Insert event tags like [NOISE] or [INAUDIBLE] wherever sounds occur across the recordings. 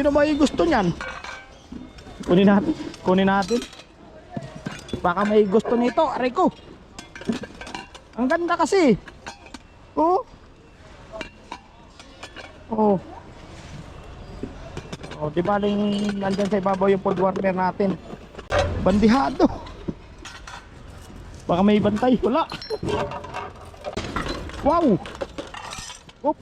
Sino yung gusto niyan? Kunin natin. Kunin natin. Baka may gusto nito. Aray ko. Ang ganda kasi. Oh. Oh. Oh, di ba rin nandyan sa ibabaw yung food warmer natin. Bandihado. Baka may bantay. Wala. Wow. Oop.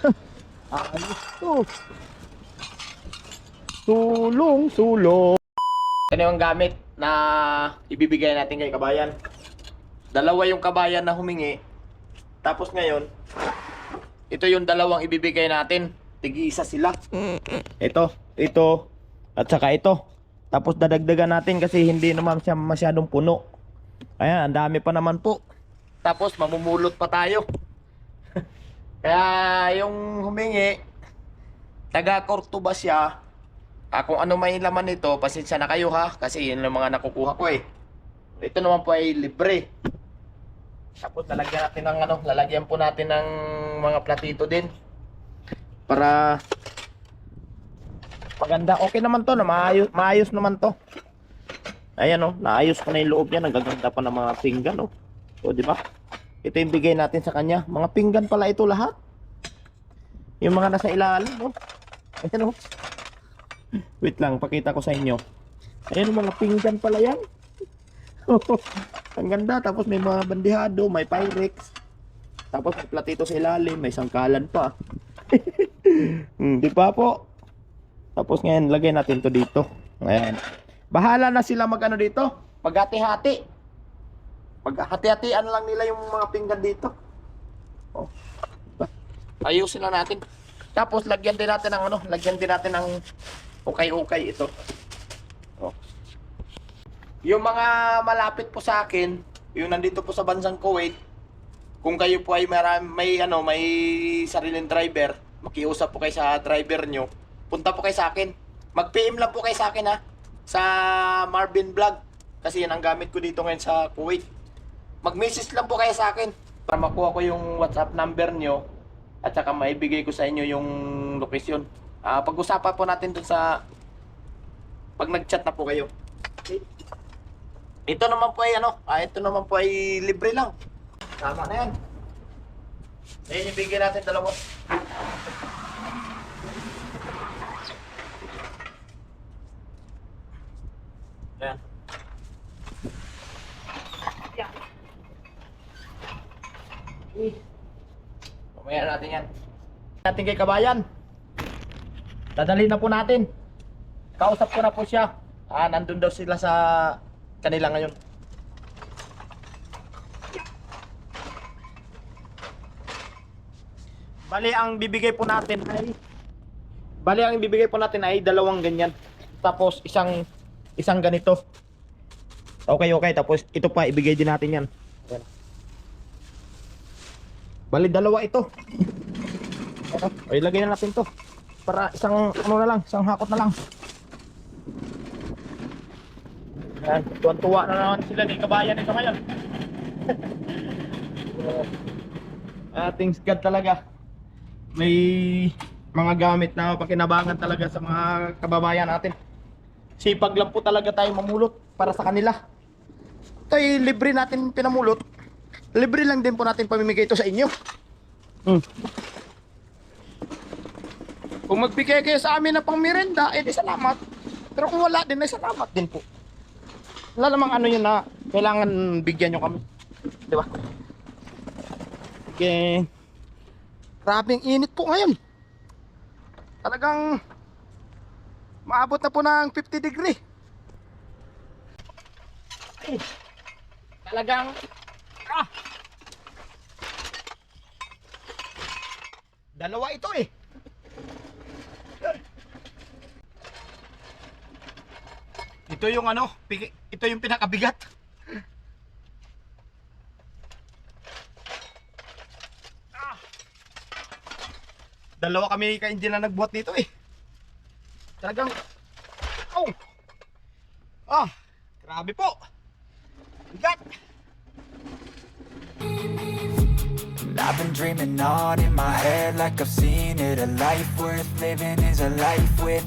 [LAUGHS] Ayos to. Sulong, sulong. Na yung gamit na ibibigay natin kay kabayan. Dalawa yung kabayan na humingi. Tapos ngayon, ito yung dalawang ibibigay natin. Tigi-isa sila. Ito, ito, at saka ito. Tapos dadagdagan natin kasi hindi naman siya masyadong puno. Ayan, ang dami pa naman po. Tapos mamumulot pa tayo. [LAUGHS] Kaya yung humingi, taga Cortuba siya. Ah, kung ano may laman nito, pasensya na kayo ha. Kasi yun yung mga nakukuha ko eh. Ito naman po ay libre. Tapos lalagyan natin ng ano, lalagyan po natin ng mga platito din. Para maganda. Okay naman to, na maayos, maayos naman to. Ayan oh, naayos ko na yung loob niya, nagaganda pa ng mga pinggan oh. O di ba? Ito yung bigay natin sa kanya. Mga pinggan pala ito lahat. Yung mga nasa ilalim oh. Ayan oh. Wait lang, pakita ko sa inyo. Ayan mga pinggan pala yan. [LAUGHS] Ang ganda. Tapos may mga bandihado, may pyrex. Tapos may platito sa ilalim, may sangkalan pa. [LAUGHS] hmm, di ba po? Tapos ngayon, lagay natin to dito. Ayan. Bahala na sila magano dito. Maghati-hati. Maghati-hatian lang nila yung mga pinggan dito. Oh. Ayusin na natin. Tapos lagyan din natin ng ano, lagyan din natin ng ukay-ukay ito. Oh. Yung mga malapit po sa akin, yung nandito po sa bansang Kuwait, kung kayo po ay marami, may ano, may sariling driver, makiusap po kayo sa driver nyo, punta po kayo sa akin. Mag-PM lang po kayo sa akin ha, sa Marvin Vlog. Kasi yan ang gamit ko dito ngayon sa Kuwait. Mag-message lang po kayo sa akin para makuha ko yung WhatsApp number nyo at saka maibigay ko sa inyo yung location. Ah, pag-usapan po natin dun sa pag nag-chat na po kayo. Okay. Ito naman po ay ano, ah, ito naman po ay libre lang. Tama na yan. Ayan yung bigyan natin dalawa. Ayan. Eh, Mamaya natin yan. Natin kay kabayan. Dadalhin na po natin. Kausap ko na po siya. Ah, nandun daw sila sa kanila ngayon. Bali ang bibigay po natin ay Bali ang bibigay po natin ay dalawang ganyan. Tapos isang isang ganito. Okay, okay. Tapos ito pa ibigay din natin 'yan. Bali dalawa ito. Ano? O ilagay na natin 'to. Para isang ano na lang, isang hakot na lang. Yan, tuwan-tuwa na naman sila ni kabayan nito ngayon. [LAUGHS] Ating God talaga. May mga gamit na pakinabangan talaga sa mga kababayan natin. Sipag lang po talaga tayo mamulot para sa kanila. Ito ay libre natin pinamulot. Libre lang din po natin pamimigay ito sa inyo. Hmm. Kung magbigay kayo sa amin ng pang merenda, eh di salamat. Pero kung wala din, eh salamat din po. Wala namang ano yun na kailangan bigyan nyo kami. Di ba? Okay. Grabing init po ngayon. Talagang maabot na po ng 50 degree. Ay, talagang ah, dalawa ito eh. Ito yung ano, ito yung pinakabigat. Ah. Dalawa kami ka-engine na nagbuhat dito eh. Talagang Oh. Ah, grabe po. Bigat. I've been dreaming on in my head like I've seen it A life worth living is a life with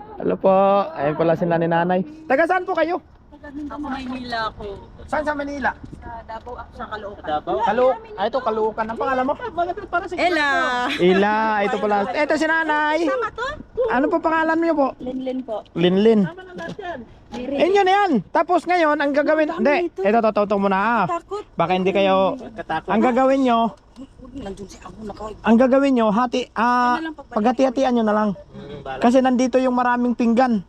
po. Ayun pala sila ni nanay. Taga saan po kayo? Ako Maynila ako. Saan sa Manila? Sa Davao ako sa Caloocan. Davao? Kalu ah, ito Kaluukan. Ang pangalan mo? Ella! Ila, ito pala. Ito si nanay. Ano po pangalan niyo po? Linlin po. Linlin. Eh, yun na yan. Tapos ngayon, ang gagawin... Hindi, ito, ito, ito, ito muna ah. Takot. Baka hindi kayo... Ang gagawin nyo, Nandun si ang gagawin nyo, hati, ah, paghati-hatian nyo na lang. Kasi nandito yung maraming pinggan.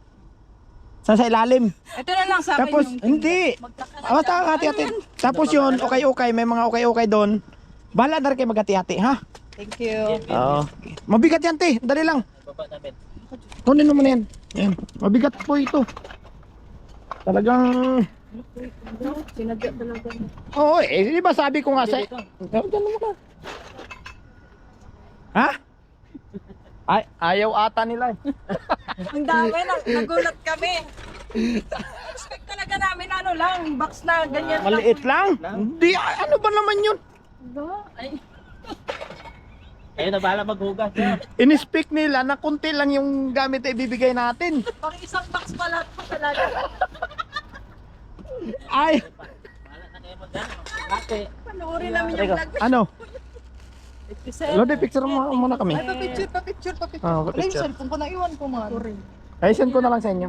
Sa sa ilalim. Ito na lang sa akin Tapos, yung hindi. Ah, Basta hati-hati. Tapos yun, okay-okay, may mga okay-okay doon. Bahala na rin kayo maghati-hati, ha? Thank you. Oo. Mabigat yan, te. Dali lang. Kunin mo na yan. Yan. Mabigat po ito. Talagang... Sinadya talaga. Oo, eh, di ba sabi ko nga sa... Oh, dyan mo ka. Ha? Ay, ayaw ata nila eh. [LAUGHS] Ang dami, nag- nagulat kami. Expect talaga namin ano lang, box na ganyan lang. Maliit lang? Hindi, ano ba naman yun? Ay, Kayo na bahala maghugas. In-speak nila na kunti lang yung gamit na ibibigay natin. pang isang box pala po talaga. Ay, Panoorin namin yung vlog. ano? Lodi, picture mo muna kami. Ay, pa-picture, pa-picture, pa-picture. Wala yung pa-picture. cellphone ko, naiwan ko man. Ay, send ko na lang sa inyo.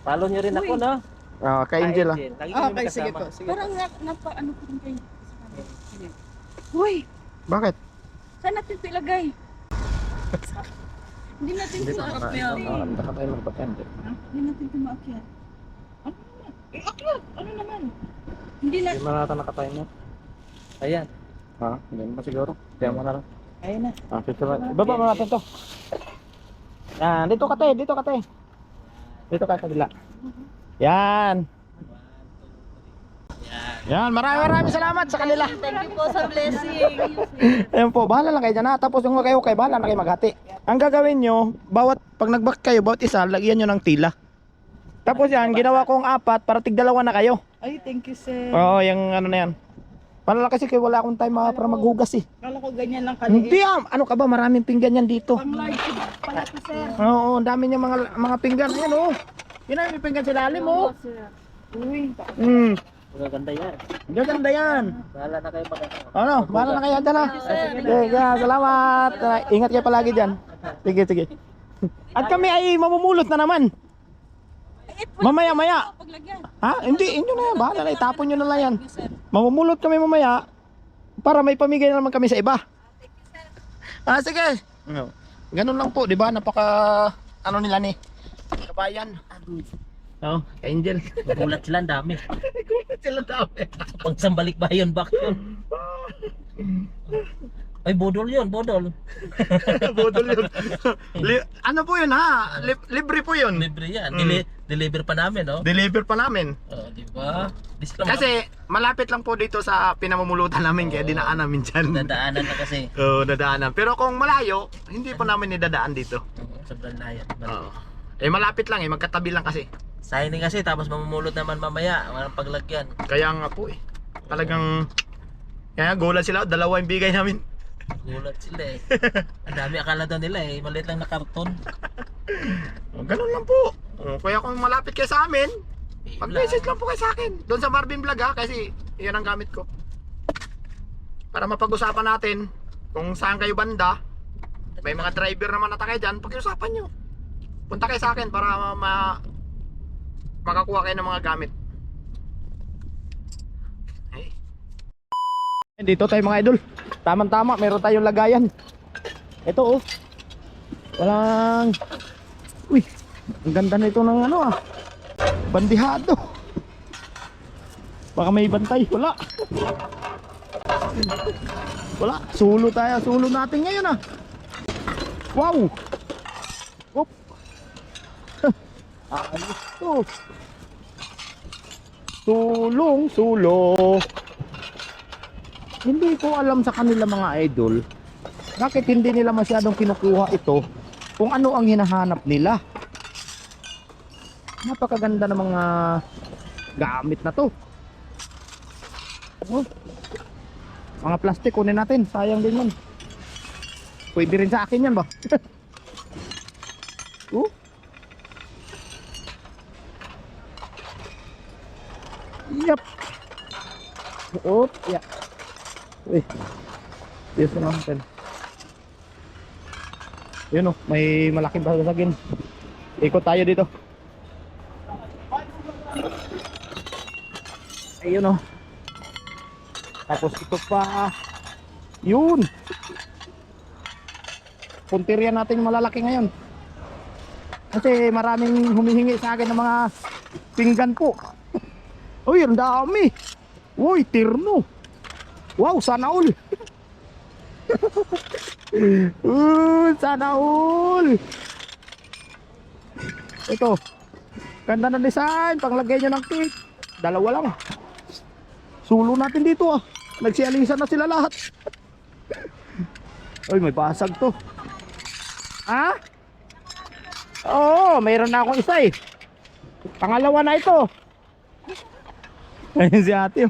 Follow nyo rin ako, no? Ah, kay Angel ah. Ah, okay, sige po. Sige Parang na, napa, ano ko rin kayo. Uy, Bakit? saan natin ito ilagay? [LAUGHS] Hindi natin ito maakyat. baka tayo magpatente. Hindi natin ito maakyat. Naman? Eh, akyat! Ano naman? Hindi na... Hindi mo nata nakatayo mo. Ayan. Ha? Hindi mo siguro. Kaya mo na lang. Ayun na. Ah, picture mo. Ibaba mo natin to. Yan, dito ka te, dito ka te. Dito ka sa kabila. Yan. Yan, maraming maraming salamat sa kanila. Thank you po sa blessing. Ayun po, bahala lang kayo dyan ha. Tapos yung kayo kayo, bahala na kayo maghati. Ang gagawin nyo, bawat, pag nagbak kayo, bawat isa, lagyan nyo ng tila. Tapos yan, ginawa kong apat para tigdalawa na kayo. Ay, thank you, sir. Oo, yung ano na yan. Para lang kasi kayo wala akong time mga para maghugas eh. Kala ko ganyan lang kaliit. Hindi ah, ano ka ba, maraming pinggan yan dito. Pang large pala to, sir. Oo, ang dami niya mga mga pinggan. Ayan oh. Yun ay may pinggan sa lalim oh. Uy, Hmm, Magaganda yan. gaganda yan. Bahala na kayo magkasama. Ano, bahala na kayo dyan ah. Sige, yeah, salamat. Ah, Ingat kayo palagi dyan. Sige, sige. At kami ay mamumulot na naman. Mamaya, maya. paglagyan. Ha? Hindi, inyo na yan. Bahala na, itapon nyo na lang yan. Mamumulot kami mamaya para may pamigay na naman kami sa iba. Ah, sige. No. Ganun lang po, di ba? Napaka, ano nila ni, kabayan. Oo, oh, Angel. Magulat sila, ang dami. [LAUGHS] Gulat sila dami. Pag sambalik ba yun, back yun. [LAUGHS] Ay, bodol yun, bodol. [LAUGHS] Bodol yun. Li- ano po yun ha? Li- libre po yun. Libre yan. Mm. Deli- deliver pa namin, no? Deliver pa namin. Oh, di ba? Di sila Kasi malapit lang po dito sa pinamumulutan namin kaya dinaan namin dyan. Dadaanan na kasi. [LAUGHS] Oo, dadaanan. Pero kung malayo, hindi po namin idadaan dito. Oo, sobrang layan. Oo. Eh malapit lang eh, magkatabi lang kasi. Signing kasi, tapos mamumulot naman mamaya. Walang paglagyan. Kaya nga po eh. Talagang kaya gulat sila, dalawa yung bigay namin. Gulat sila eh. [LAUGHS] Ang dami akala daw nila eh. Maliit lang na karton. Oh, Ganun lang po. Oh, Kaya kung malapit kayo sa amin, Eh, mag-message lang po kayo sa akin. Doon sa Marvin Vlog ha, kasi yan ang gamit ko. Para mapag-usapan natin kung saan kayo banda. May mga driver naman na takay dyan, pag-usapan nyo. Punta kayo sa akin para ma, ma- makakuha kayo ng mga gamit. Hey. Dito tayo mga idol. Tamang-tama, meron tayong lagayan. Ito oh. Walang Uy, ang ganda nito ng ano ah. Bandihado. Baka may bantay, wala. Wala, sulo tayo. Sulo natin ngayon ah. Wow! Op! Ayos [LAUGHS] to. Sulong, sulo. Hindi ko alam sa kanila mga idol. Bakit hindi nila masyadong kinukuha ito kung ano ang hinahanap nila. Napakaganda ng mga gamit na to. Oh. Mga plastic kunin natin, sayang din 'yan. Pwede rin sa akin 'yan ba? [LAUGHS] oh. Yep. Oh, yeah. Uy. Yes na natin. Yun oh, may malaking basagin. Ikot tayo dito. Ayun oh. Tapos ito pa. Yun. Punteriya natin malalaki ngayon. Kasi maraming humihingi sa akin ng mga pinggan po. Uy, ang dami. Uy, tirno. Wow, sana all. [LAUGHS] Uy, sana all. Ito. Ganda ng design. Panglagay nyo ng cake. Dalawa lang. Sulo natin dito ah. Nagsialisan na sila lahat. Uy, may basag to. Ha? Oo, mayroon na akong isa eh. Pangalawa na ito. [LAUGHS] Ayun si ate.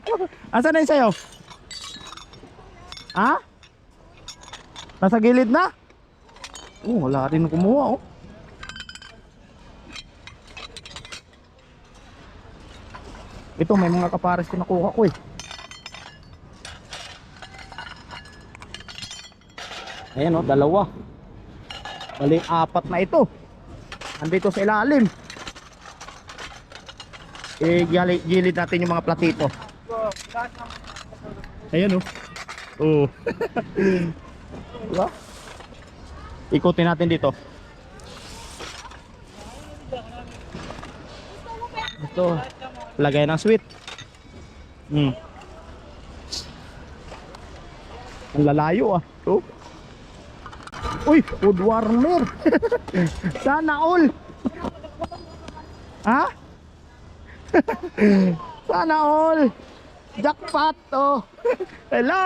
Asan na yung sayo? Ha? Nasa gilid na? Oh, wala rin kumuha oh. Ito may mga kapares ko nakuha ko eh. Ayan oh, dalawa. Bali apat na ito. Andito sa ilalim. Eh, gilid, natin yung mga platito. Ayan oh. Oh. diba? Ikutin natin dito. Ito. Lagay ng sweet. Hmm. Ang lalayo ah. Oh. Uy, food warmer. [LAUGHS] Sana all. Ha? [LAUGHS] Sana all. Jackpot oh. Hello.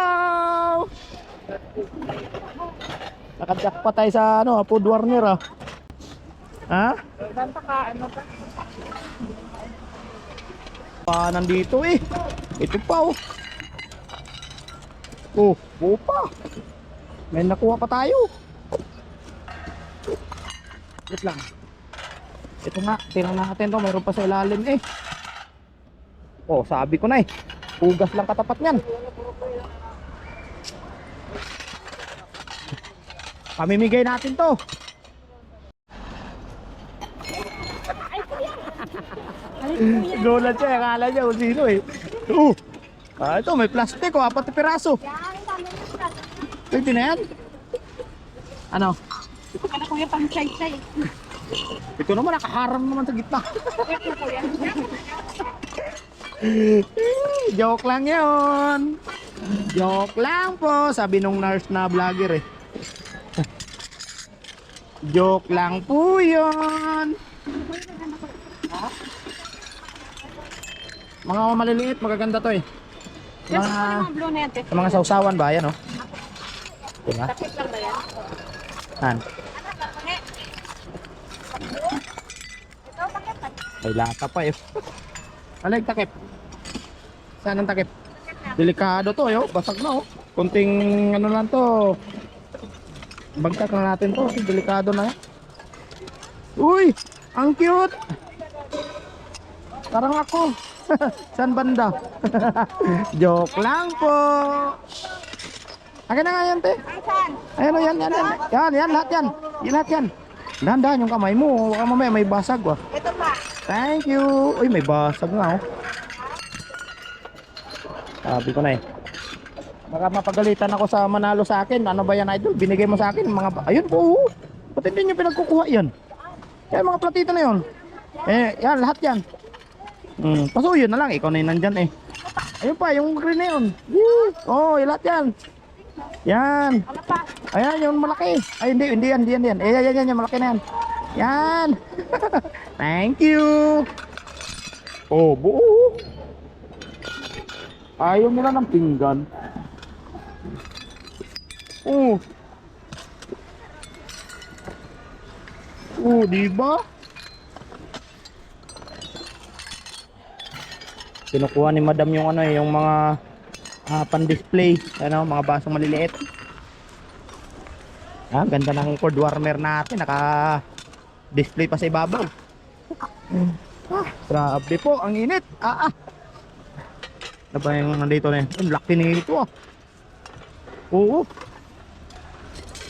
Naka-jackpot tayo sa ano, food warmer ah. Ha? Pa nandito eh. Ito pa oh. Oh, buo pa. May nakuha pa tayo. Wait lang. Ito nga, tingnan natin to, mayroon pa sa ilalim eh. Oh, sabi ko na eh. Hugas lang katapat niyan. Pamimigay natin to. [LAUGHS] Gulat siya, akala niya kung sino eh. Uh, ah, ito may plastic oh, apat na piraso. Pwede na yan? Ano? Ano kuya pang say-say? Ito naman, nakaharang naman sa gitna. [LAUGHS] Joke lang yun. Joke lang po, sabi nung nurse na vlogger eh. [LAUGHS] Joke lang po yun. Mga maliliit, magaganda to eh. Yes, Mga, ano yung blue net eh. mga sausawan ba, yan oh. Diba? Takip lang ba yan? Han. May lata pa eh. [LAUGHS] Ano yung takip? Saan ang takip? Delikado to, yo. Basag na, oh. Kunting ano lang to. Bagtak na natin to. Delikado na yan. Uy! Ang cute! Parang ako. [LAUGHS] Saan banda? [LAUGHS] Joke lang po. Akin na nga yan, te. Saan? Ayan o, yan, yan, yan. Yan, lahat yan. Yan, lahat yan. Dahan-dahan yung kamay mo. Baka mamaya may basag, oh. Ito pa. Thank you. Uy, may basag nga, oh. Sabi ko na eh. Baka mapagalitan ako sa manalo sa akin. Ano ba yan, idol? Binigay mo sa akin mga... Ayun po. oh. Ba't hindi nyo pinagkukuha yan? Yan, mga platito na yun. Eh, yan, lahat yan. Hmm, pasuyo na lang. Ikaw na yun nandyan eh. Ayun pa, yung green na yun. Woo! Oh, yung lahat yan. Yan. Pa? Ayan, yung malaki. Ay, hindi, hindi yan, hindi yan, hindi yan. Eh, yan, yan, yan, yung malaki na yan. Yan. [LAUGHS] Thank you. Oh, buo. Ayaw nila ng pinggan. Oh. Oh, di ba? Kinukuha ni Madam yung ano, eh, yung mga ah, pan-display, ano, mga basong maliliit. Ah, ganda ng cord warmer natin. Naka-display pa sa ibabaw. Ah, grabe po. Ang init. Ah, ah. Ano ba yung nandito na yun? Ang laki nito ah. Oo.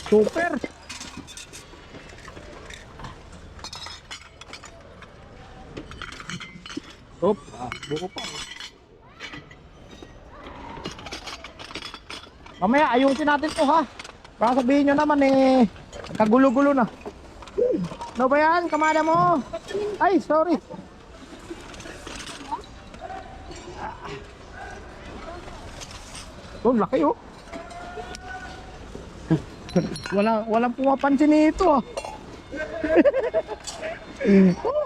Super. Op, ah, buko pa. Mamaya ayusin natin to ha. Baka sabihin nyo naman eh, kagulo-gulo na. Ano ba yan? Kamada mo? Ay, sorry. Oh, laki oh. Wala, walang pumapansin nito ah. Oh.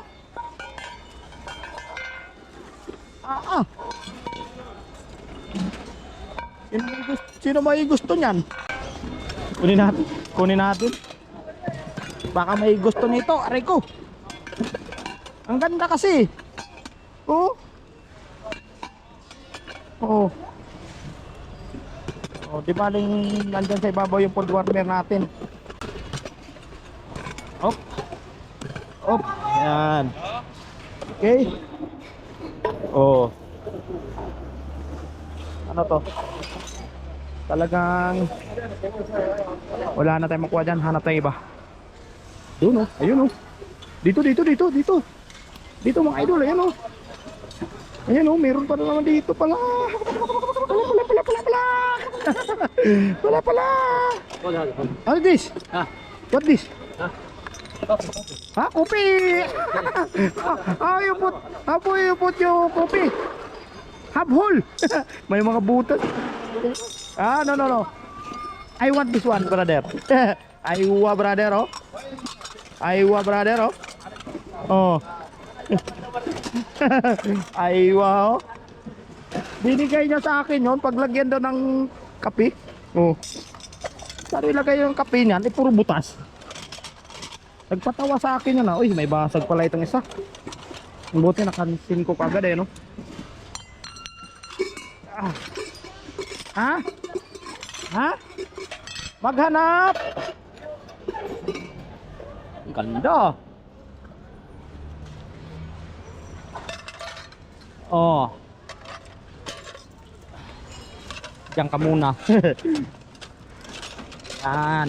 [LAUGHS] ah, ah. Gusto, sino may gusto niyan? Kunin natin. Kunin natin. Baka may gusto nito. Aray ko. Ang ganda kasi. Oh. Oh. Di ba ling nandyan sa ibabaw yung pod warmer natin. Op. Op. Yan. Okay. Oh. Ano to? Talagang wala na tayong makuha dyan. Hanap tayo iba. Doon oh. Ayun oh. Dito, dito, dito, dito. Dito mga idol. Ayan oh. Ayan oh. Meron pa na naman dito pala. [LAUGHS] Pala, pala, pala, pala, pala. pala, pala. Ano this? Ah. What this? Ha? Kopi! [LAUGHS] ah, you put, apo you put yung kopi. Half hole. [LAUGHS] May mga butas. Ah, no, no, no. I want this one, brother. [LAUGHS] Aywa, brother, oh. Aywa, brother, oh. Oh. Aywa, oh. Binigay niya sa akin yon paglagyan daw ng kape. Oh. Saan ilagay yung kape niyan? Eh, puro butas. Nagpatawa sa akin yun, ah. Uy, may basag pala itong isa. Buti nakansin ko kagad eh, no? Ah. Ha? Ha? Maghanap! Ang ganda. Oh. Diyan ka muna. [LAUGHS] Yan.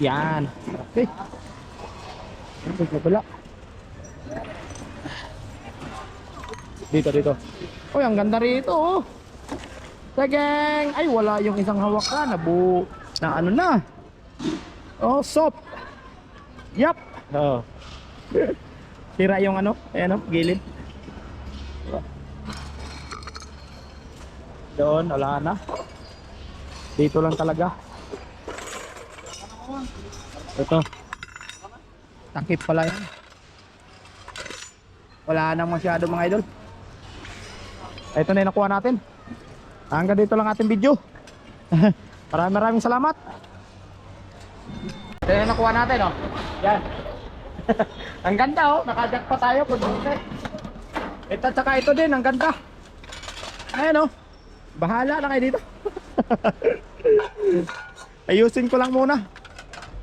Yan. Okay. Dito, dito. Uy, ang ganda rito, oh. Sageng! Ay, wala yung isang hawak ka. Nabu... Na ano na. Oh, soap. Yup. Oh. [LAUGHS] Sira yung ano, ayan oh, gilid. Doon, wala na. Dito lang talaga. Ito. Takip pala yan. Wala na masyado mga idol. Ito na yung nakuha natin. Hanggang dito lang ating video. [LAUGHS] maraming maraming salamat. Ito na nakuha natin oh. Yan. [LAUGHS] ang ganda oh. Nakajack pa tayo. Ito tsaka ito din. Ang ganda. Ayan oh. Bahala na kayo dito. [LAUGHS] Ayusin ko lang muna.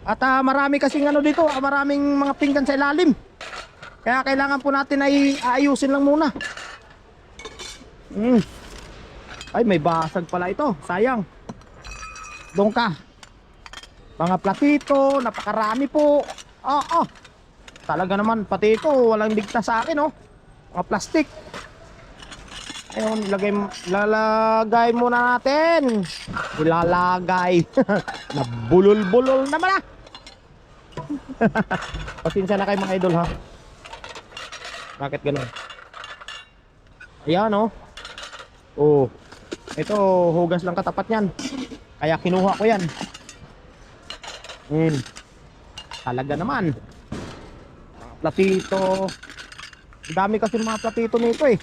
At ah, marami kasing ano dito, ah, maraming mga pinggan sa ilalim. Kaya kailangan po natin ay aayusin lang muna. Mm. Ay, may basag pala ito. Sayang. Doon ka. Mga platito, napakarami po. Oo. Oh, Talaga naman, pati ito, walang ligtas sa akin, oh. Mga plastic. Ayun, lagay, lalagay muna natin. Ilalagay. [LAUGHS] Nabulol-bulol naman ah. [LAUGHS] Pasensya na kayo mga idol ha. Bakit ganun? Ayan oh. Oh. Ito, hugas lang katapat yan. Kaya kinuha ko yan. Hmm. Talaga naman. Platito. Ang dami kasi mga platito nito eh.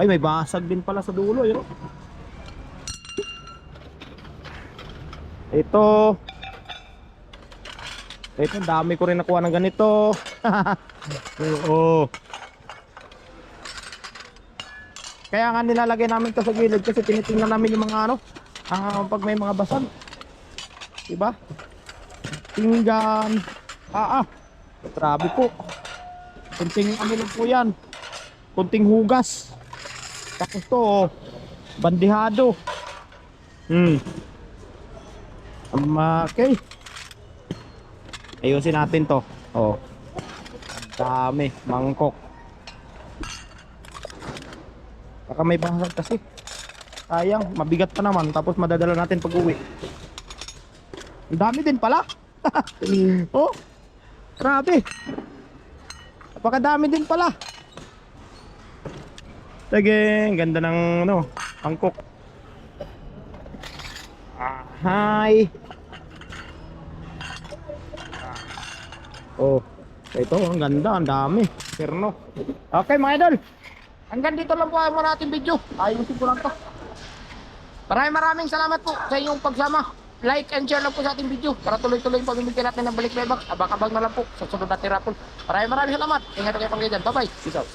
Ay, may basag din pala sa dulo, yun. Ito. Ito, dami ko rin nakuha ng ganito. [LAUGHS] Oo. Kaya nga nilalagay namin to sa gilid kasi tinitingnan namin yung mga ano, ah, pag may mga basag. Diba? Pinggan. Ah, ah. Grabe po. Kunting ano po yan. Kunting hugas. Tapos to, oh, bandihado. Hmm. Um, okay. Ayusin natin to. Oh. Dami, mangkok. Baka may basag kasi. Sayang, mabigat pa naman tapos madadala natin pag uwi. Ang dami din pala. [LAUGHS] oh. Grabe. Napakadami din pala. Ang ganda ng ano, mangkok. Ah, hi. Oh, ito ang ganda, ang dami. Perno. Okay mga idol. Hanggang dito lang po muna ating video. Ayusin ko lang to. Maraming maraming salamat po sa inyong pagsama. Like and share lang po sa ating video para tuloy-tuloy pamimigay natin ng balik bebak. Abang-abang na lang po sa sunod na tirapol. Maraming maraming salamat. Ingat kayo pang ganyan. Bye-bye. Peace out.